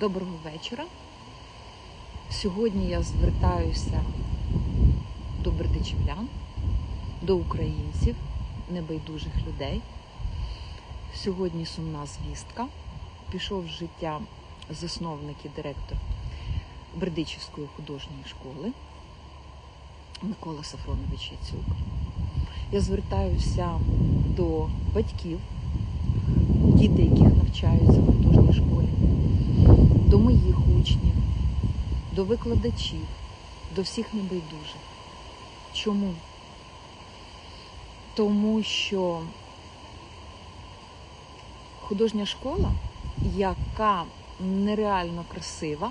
Доброго вечора. Сьогодні я звертаюся до бердичівлян, до українців, небайдужих людей. Сьогодні сумна звістка. Пішов з життя засновник і директор Бердичівської художньої школи Микола Сафронович Яцюк. Я звертаюся до батьків, діти, яких навчаються в художній школі, до моїх учнів, до викладачів, до всіх небайдужих. Чому? Тому що художня школа, яка нереально красива,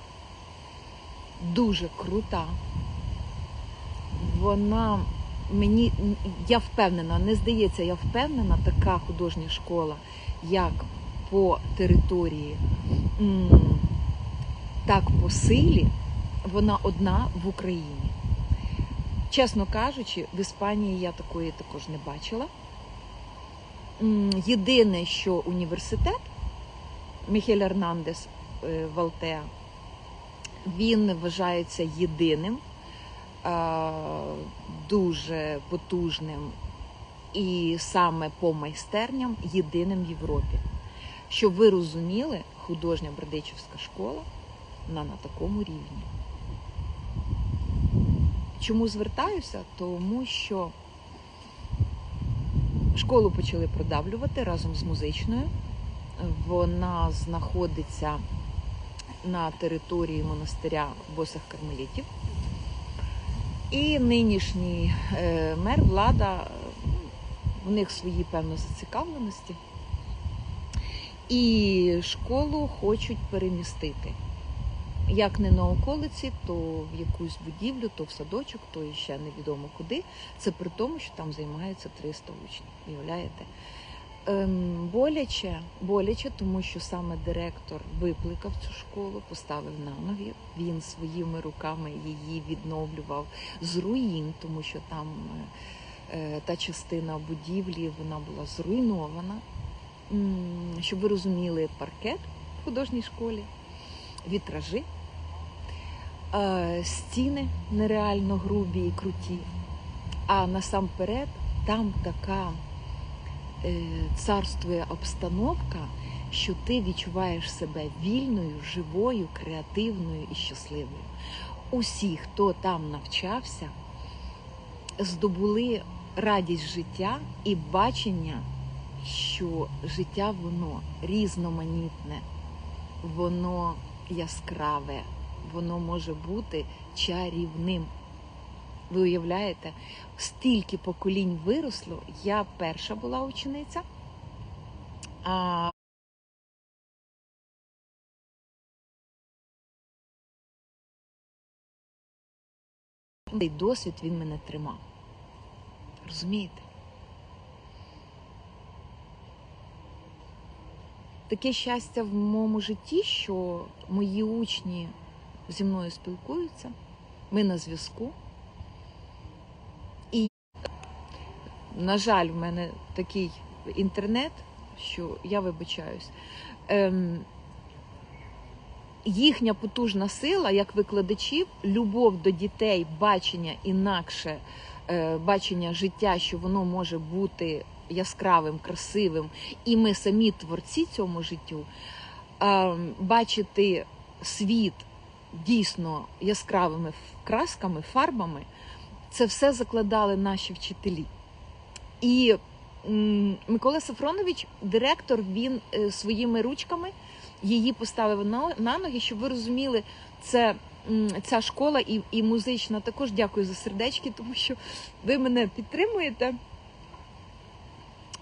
дуже крута, вона мені, я впевнена, не здається, я впевнена, така художня школа, як по території, так по силі, вона одна в Україні. Чесно кажучи, в Іспанії я такої також не бачила. Єдине, що університет Міхель Ернандес е, Валтеа, він вважається єдиним, дуже потужним і саме по майстерням єдиним в Європі. Щоб ви розуміли, художня Бердичівська школа на, на такому рівні. Чому звертаюся? Тому що школу почали продавлювати разом з музичною. Вона знаходиться на території монастиря босих кармелітів. І нинішній е, мер, влада, в них свої певно зацікавленості. І школу хочуть перемістити. Як не на околиці, то в якусь будівлю, то в садочок, то ще невідомо куди. Це при тому, що там займається 300 учнів. Уявляєте? Ем, боляче, боляче, тому що саме директор викликав цю школу, поставив на ноги. Він своїми руками її відновлював з руїн, тому що там е, е, та частина будівлі вона була зруйнована. Щоб ви розуміли, паркет в художній школі, вітражі, стіни нереально грубі і круті. А насамперед там така е, царствує обстановка, що ти відчуваєш себе вільною, живою, креативною і щасливою. Усі, хто там навчався, здобули радість життя і бачення, що життя воно різноманітне, воно яскраве, воно може бути чарівним. Ви уявляєте, стільки поколінь виросло. Я перша була учениця. А цей досвід він мене тримав. Розумієте? Таке щастя в моєму житті, що мої учні зі мною спілкуються, ми на зв'язку. І, на жаль, в мене такий інтернет, що я вибачаюсь. Ем, їхня потужна сила, як викладачів, любов до дітей, бачення інакше, е, бачення життя, що воно може бути яскравим, красивим, і ми самі творці цьому життю, бачити світ дійсно яскравими красками, фарбами, це все закладали наші вчителі. І Микола Сафронович, директор, він е, своїми ручками її поставив на ноги, щоб ви розуміли, це ця школа і, і музична. Також дякую за сердечки, тому що ви мене підтримуєте.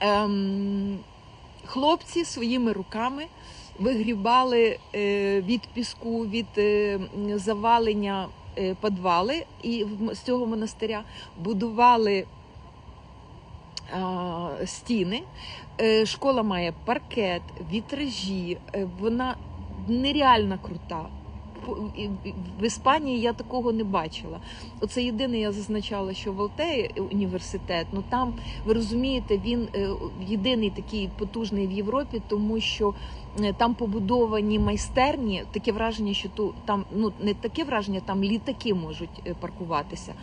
Ем, хлопці своїми руками вигрібали е, від піску, від е, завалення е, підвали і з цього монастиря будували стіни. Е, Школа має паркет, вітражі, е, вона нереально крута. В Іспанії я такого не бачила. Оце єдине, я зазначала, що в Алтеї університет, ну там ви розумієте, він е, єдиний такий потужний в Європі, тому що е, там побудовані майстерні. Таке враження, що ту там ну не таке враження, там літаки можуть е, паркуватися.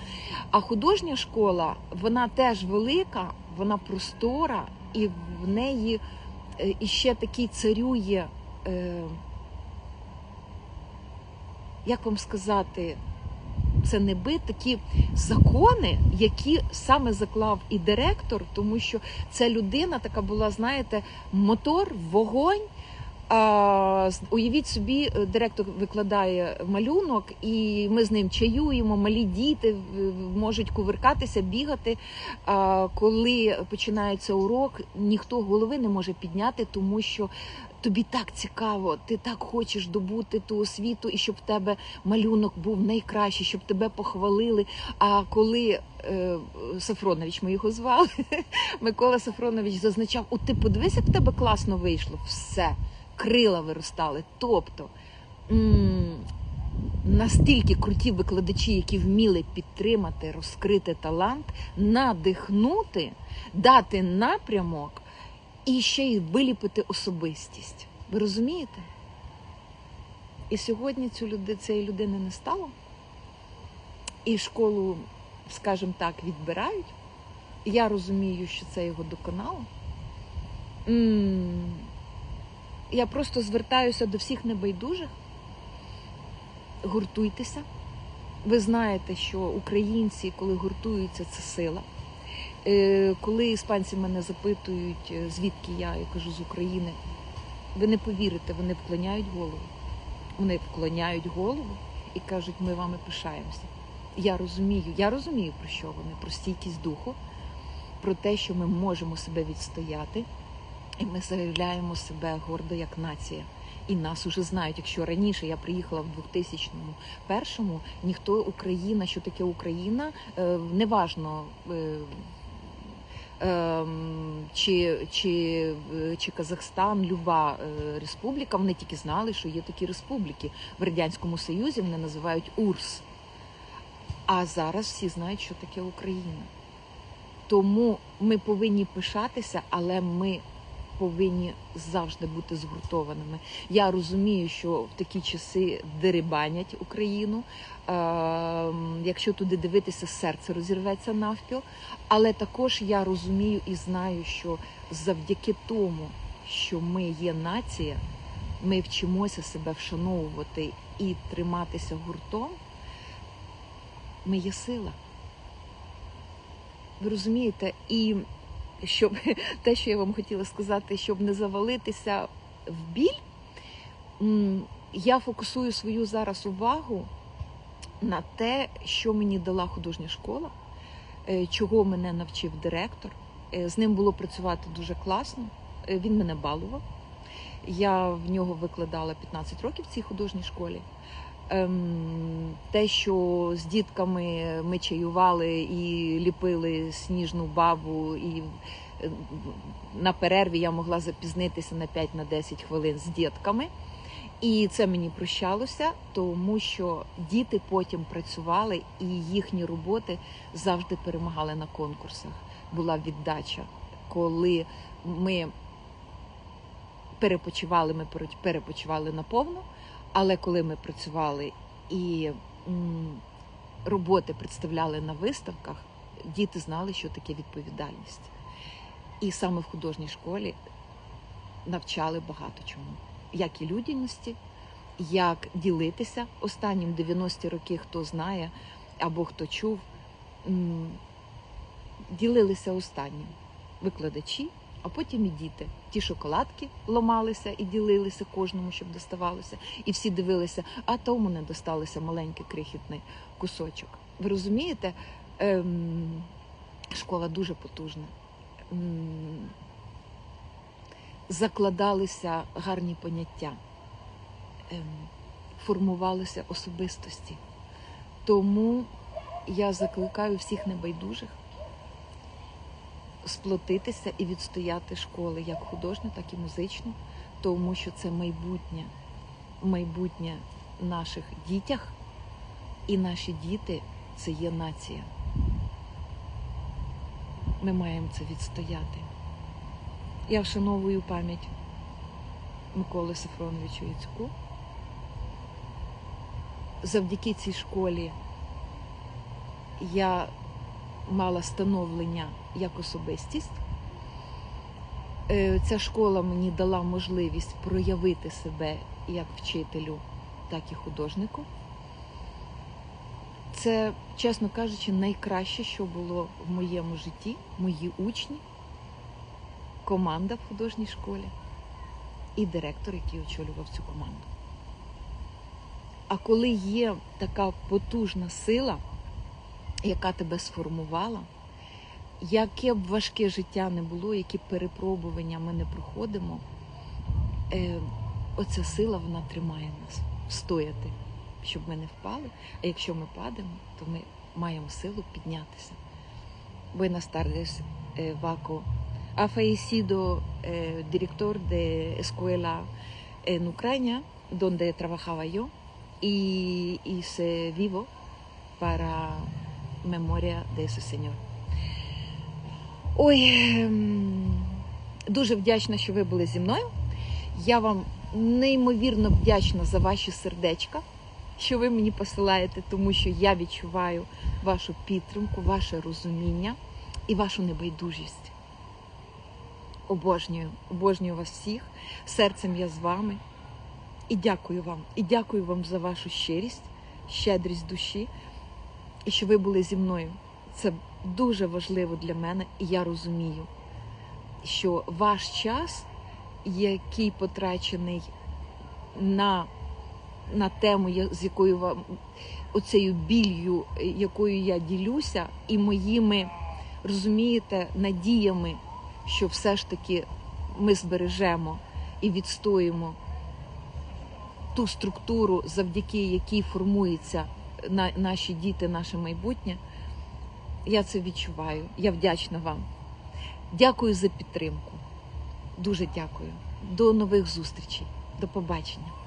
А художня школа, вона теж велика, вона простора, і в неї е, іще такий царює. Як вам сказати, це не би такі закони, які саме заклав і директор, тому що ця людина така була, знаєте, мотор, вогонь. А, уявіть собі, директор викладає малюнок, і ми з ним чаюємо. Малі діти можуть кувиркатися, бігати. А, коли починається урок, ніхто голови не може підняти, тому що тобі так цікаво, ти так хочеш добути ту освіту, і щоб в тебе малюнок був найкращий, щоб тебе похвалили. А коли е, Сафронович, ми його звали, Микола Сафронович зазначав: от ти подивись, як в тебе класно вийшло, все, крила виростали. Тобто м, настільки круті викладачі, які вміли підтримати, розкрити талант, надихнути, дати напрямок і ще й виліпити особистість. Ви розумієте? І сьогодні цю люди, цієї людини не стало. І школу, скажімо так, відбирають. Я розумію, що це його доконало. Я просто звертаюся до всіх небайдужих. Гуртуйтеся. Ви знаєте, що українці, коли гуртуються, це сила. Е, Коли іспанці мене запитують, е, звідки я, я кажу з України, ви не повірите, вони вклоняють голову. Вони вклоняють голову і кажуть, ми вами пишаємося. Я розумію, я розумію, про що вони, про стійкість духу, про те, що ми можемо себе відстояти, і ми заявляємо себе гордо як нація. І нас уже знають. Якщо раніше я приїхала в 2001 першому, ніхто Україна, що таке Україна, е, неважно. Ем, Чи, чи, е, чи Казахстан, люба е, республіка, вони тільки знали, що є такі республіки. В Радянському Союзі вони називають УРС. А зараз всі знають, що таке Україна. Тому ми повинні пишатися, але ми повинні завжди бути згуртованими. Я розумію, що в такі часи дерибанять Україну. Ем, Якщо туди дивитися, серце розірветься навпіл. Але також я розумію і знаю, що завдяки тому, що ми є нація, ми вчимося себе вшановувати і триматися гуртом. Ми є сила. Ви розумієте? І щоб те, що я вам хотіла сказати, щоб не завалитися в біль, я фокусую свою зараз увагу на те, що мені дала художня школа, е, чого мене навчив директор. Е, З ним було працювати дуже класно. Е, Він мене балував. Я в нього викладала 15 років в цій художній школі. Ем, Те, що з дітками ми чаювали і ліпили сніжну бабу, і е, на перерві я могла запізнитися на 5-10 хвилин з дітками. І це мені прощалося, тому що діти потім працювали, і їхні роботи завжди перемагали на конкурсах. Була віддача, коли ми перепочивали, ми пере- перепочивали наповну, але коли ми працювали і роботи представляли на виставках, діти знали, що таке відповідальність. І саме в художній школі навчали багато чому, як і людяності, як ділитися. Останнім 90-ті роки, хто знає або хто чув, ділилися останнім викладачі, а потім і діти. Ті шоколадки ломалися і ділилися кожному, щоб доставалося. І всі дивилися, а тому не досталося маленький крихітний кусочок. Ви розумієте? Ем, школа дуже потужна. М, Закладалися гарні поняття, ем, формувалися особистості. Тому я закликаю всіх небайдужих сплотитися і відстояти школи як художню, так і музичну, тому що це майбутнє, майбутнє наших дітях, і наші діти це є нація. Ми маємо це відстояти. Я вшановую пам'ять Миколи Сафроновичу Яцьку. Завдяки цій школі я мала становлення як особистість. Е, Ця школа мені дала можливість проявити себе як вчителю, так і художнику. Це, чесно кажучи, найкраще, що було в моєму житті, мої учні, команда в художній школі і директор, який очолював цю команду. А коли є така потужна сила, яка тебе сформувала, яке б важке життя не було, які перепробування ми не проходимо, е, оця сила вона тримає нас стояти, щоб ми не впали. А якщо ми падаємо, то ми маємо силу піднятися. Buenas tardes, Vaco. Ha fallecido eh, director de escuela en Ucrania, donde trabajaba yo, y hice vivo para memoria de ese señor. Ой, ем, дуже вдячна, що ви були зі мною. Я вам неймовірно вдячна за ваші сердечка, що ви мені посилаєте, тому що я відчуваю вашу підтримку, ваше розуміння і вашу небайдужість. Обожнюю, обожнюю вас всіх. Серцем я з вами. І дякую вам. І дякую вам за вашу щирість, щедрість душі, і що ви були зі мною. Це дуже важливо для мене, і я розумію, що ваш час, який потрачений на, на тему, з якою вам оцею біллю, е, якою я ділюся, і моїми, розумієте, надіями, що все ж таки ми збережемо і відстоїмо ту структуру, завдяки якій формуються наші діти, наше майбутнє. Я це відчуваю. Я вдячна вам. Дякую за підтримку. Дуже дякую. До нових зустрічей. До побачення.